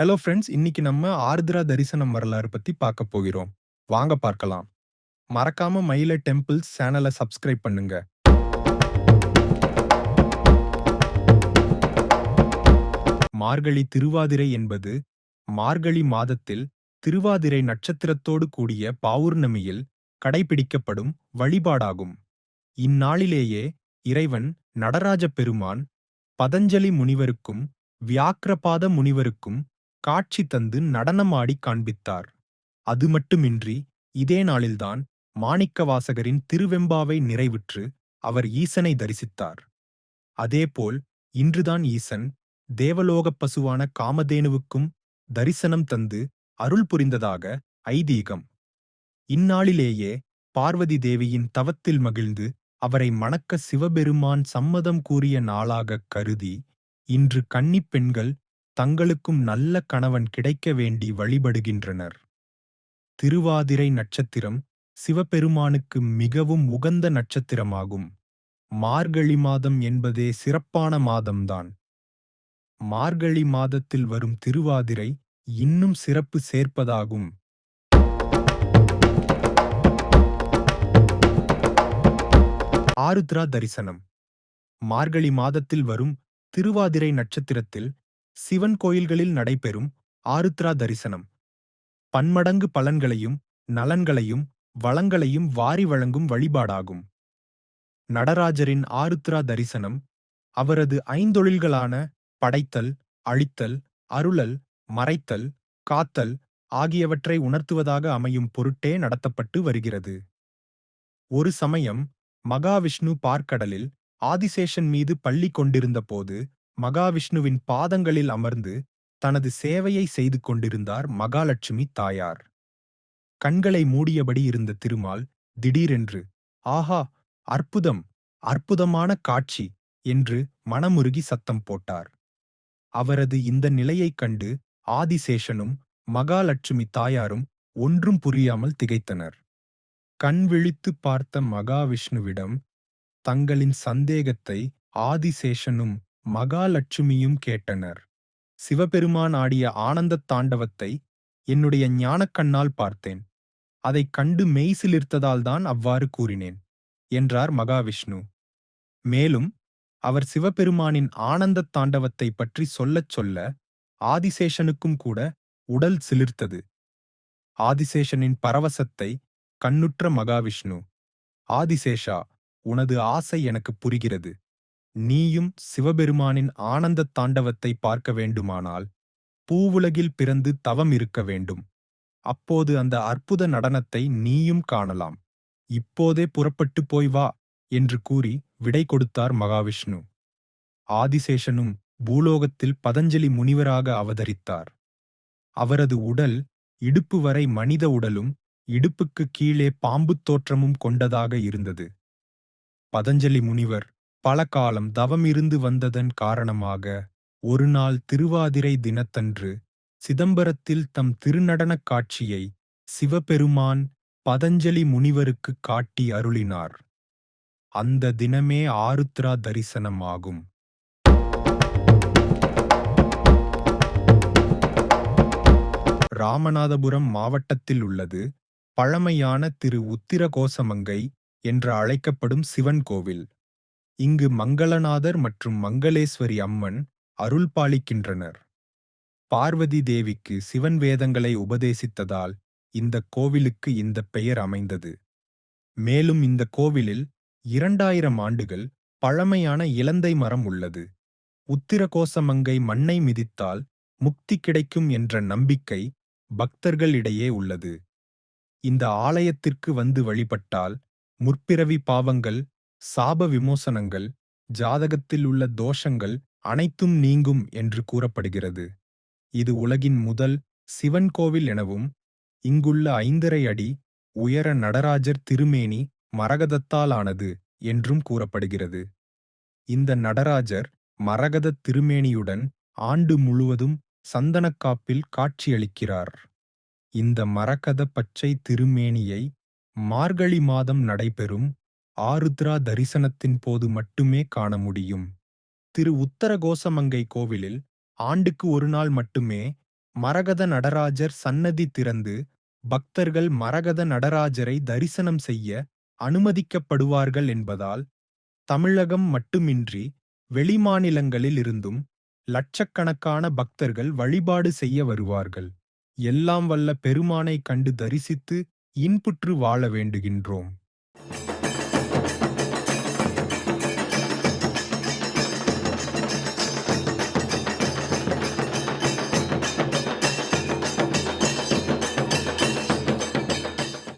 Hello friends இன்னைக்கு நம்ம ஆர்திரா தரிசனம் வரலாறு பத்தி பார்க்க போகிறோம். வாங்க பார்க்கலாம். மறக்காம மயில டெம்பிள்ஸ் சேனலை சப்ஸ்கிரைப் பண்ணுங்க. மார்கழி திருவாதிரை என்பது மார்கழி மாதத்தில் திருவாதிரை நட்சத்திரத்தோடு கூடிய பௌர்ணமியில் கடைபிடிக்கப்படும் வழிபாடாகும். இந்நாளிலேயே இறைவன் நடராஜ பெருமான் பதஞ்சலி முனிவருக்கும் வியாக்கிரபாத முனிவருக்கும் காட்சி தந்து நடனமாடி காண்பித்தார். அது மட்டுமின்றி இதே நாளில்தான் மாணிக்கவாசகரின் திருவெம்பாவை நிறைவுற்று அவர் ஈசனை தரிசித்தார். அதேபோல் இன்றுதான் ஈசன் தேவலோகப் பசுவான காமதேனுவுக்கும் தரிசனம் தந்து அருள் புரிந்ததாக ஐதீகம். இந்நாளிலேயே பார்வதி தேவியின் தவத்தில் மகிழ்ந்து அவரை மணக்க சிவபெருமான் சம்மதம் கூறிய நாளாகக் கருதி இன்று கன்னிப் பெண்கள் தங்களுக்கும் நல்ல கணவன் கிடைக்க வேண்டி வழிபடுகின்றனர். திருவாதிரை நட்சத்திரம் சிவபெருமானுக்கு மிகவும் உகந்த நட்சத்திரமாகும். மார்கழி மாதம் என்பதே சிறப்பான மாதம்தான். மார்கழி மாதத்தில் வரும் திருவாதிரை இன்னும் சிறப்பு சேர்ப்பதாகும். ஆருத்ரா தரிசனம். மார்கழி மாதத்தில் வரும் திருவாதிரை நட்சத்திரத்தில் சிவன் கோயில்களில் நடைபெறும் ஆருத்ரா தரிசனம். பன்மடங்கு பலன்களையும் நலன்களையும் வளங்களையும் வாரி வழங்கும் வழிபாடாகும். நடராஜரின் ஆருத்ரா தரிசனம் அவரது ஐந்தொழில்களான படைத்தல் அழித்தல் அருளல் மறைத்தல் காத்தல் ஆகியவற்றை உணர்த்துவதாக அமையும் பொருட்டே நடத்தப்பட்டு வருகிறது. ஒரு சமயம் மகாவிஷ்ணு பார்க்கடலில் ஆதிசேஷன் மீது பள்ளி கொண்டிருந்தபோது மகாவிஷ்ணுவின் பாதங்களில் அமர்ந்து தனது சேவையை செய்து கொண்டிருந்தார் மகாலட்சுமி தாயார். கண்களை மூடியபடி இருந்த திருமால் திடீரென்று ஆஹா அற்புதம் அற்புதமான காட்சி என்று மனமுருகி சத்தம் போட்டார். அவரது இந்த நிலையைக் கண்டு ஆதிசேஷனும் மகாலட்சுமி தாயாரும் ஒன்றும் புரியாமல் திகைத்தனர். கண் விழித்து பார்த்த மகாவிஷ்ணுவிடம் தங்களின் சந்தேகத்தை ஆதிசேஷனும் மகாலட்சுமியும் கேட்டனர். சிவபெருமான் ஆடிய ஆனந்தத் தாண்டவத்தை என்னுடைய ஞானக்கண்ணால் பார்த்தேன். அதைக் கண்டு மெய்சிலிர்த்ததால்தான் அவ்வாறு கூறினேன் என்றார் மகாவிஷ்ணு. மேலும் அவர் சிவபெருமானின் ஆனந்தத் தாண்டவத்தை பற்றி சொல்லச் சொல்ல ஆதிசேஷனுக்கும் கூட உடல் சிலிர்த்தது. ஆதிசேஷனின் பரவசத்தை கண்ணுற்ற மகாவிஷ்ணு ஆதிசேஷா உனது ஆசை எனக்கு புரிகிறது. நீயும் சிவபெருமானின் ஆனந்தத் தாண்டவத்தை பார்க்க வேண்டுமானால் பூவுலகில் பிறந்து தவம் இருக்க வேண்டும். அப்போது அந்த அற்புத நடனத்தை நீயும் காணலாம். இப்போதே புறப்பட்டு போய் வா என்று கூறி விடை கொடுத்தார் மகாவிஷ்ணு. ஆதிசேஷனும் பூலோகத்தில் பதஞ்சலி முனிவராக அவதரித்தார். அவரது உடல் இடுப்பு வரை மனித உடலும் இடுப்புக்கு கீழே பாம்புத் தோற்றமும் கொண்டதாக இருந்தது. பதஞ்சலி முனிவர் பல காலம் தவமிருந்து வந்ததன் காரணமாக ஒருநாள் திருவாதிரை தினத்தன்று சிதம்பரத்தில் தம் திருநடனக் காட்சியை சிவபெருமான் பதஞ்சலி முனிவருக்கு காட்டி அருளினார். அந்த தினமே ஆருத்ரா தரிசனம் ஆகும் ராமநாதபுரம் மாவட்டத்தில் உள்ளது பழமையான திரு உத்திரகோசமங்கை என்று அழைக்கப்படும் சிவன் கோவில். இங்கு மங்களநாதர் மற்றும் மங்களேஸ்வரி அம்மன் அருள் பாலிக்கின்றனர் பார்வதி தேவிக்கு சிவன் வேதங்களை உபதேசித்ததால் இந்த கோவிலுக்கு இந்த பெயர் அமைந்தது. மேலும் இந்த கோவிலில் இரண்டாயிரம் ஆண்டுகள் பழமையான இலந்தை மரம் உள்ளது. உத்திரகோசமங்கை மண்ணை மிதித்தால் முக்தி கிடைக்கும் என்ற நம்பிக்கை பக்தர்களிடையே உள்ளது. இந்த ஆலயத்திற்கு வந்து வழிபட்டால் முற்பிறவி பாவங்கள் சாப விமோசனங்கள் ஜாதகத்தில் உள்ள தோஷங்கள் அனைத்தும் நீங்கும் என்று கூறப்படுகிறது. இது உலகின் முதல் சிவன் கோவில் எனவும் இங்குள்ள ஐந்தரை அடி உயர நடராஜர் திருமேனி மரகதத்தாலானது என்றும் கூறப்படுகிறது. இந்த நடராஜர் மரகதத் திருமேனியுடன் ஆண்டு முழுவதும் சந்தனக்காப்பில் காட்சியளிக்கிறார். இந்த மரகத பச்சை திருமேனியை மார்கழி மாதம் நடைபெறும் ஆருத்ரா தரிசனத்தின் போது மட்டுமே காண முடியும். திரு உத்தரகோசமங்கை கோவிலில் ஆண்டுக்கு ஒரு நாள் மட்டுமே மரகத நடராஜர் சன்னதி திறந்து பக்தர்கள் மரகத நடராஜரை தரிசனம் செய்ய அனுமதிக்கப்படுவார்கள் என்பதால் தமிழகம் மட்டுமின்றி வெளிமாநிலங்களில் இருந்தும் லட்சக்கணக்கான பக்தர்கள் வழிபாடு செய்ய வருவார்கள். எல்லாம் வல்ல பெருமானை கண்டு தரிசித்து இன்புற்று வாழ வேண்டுகின்றோம்.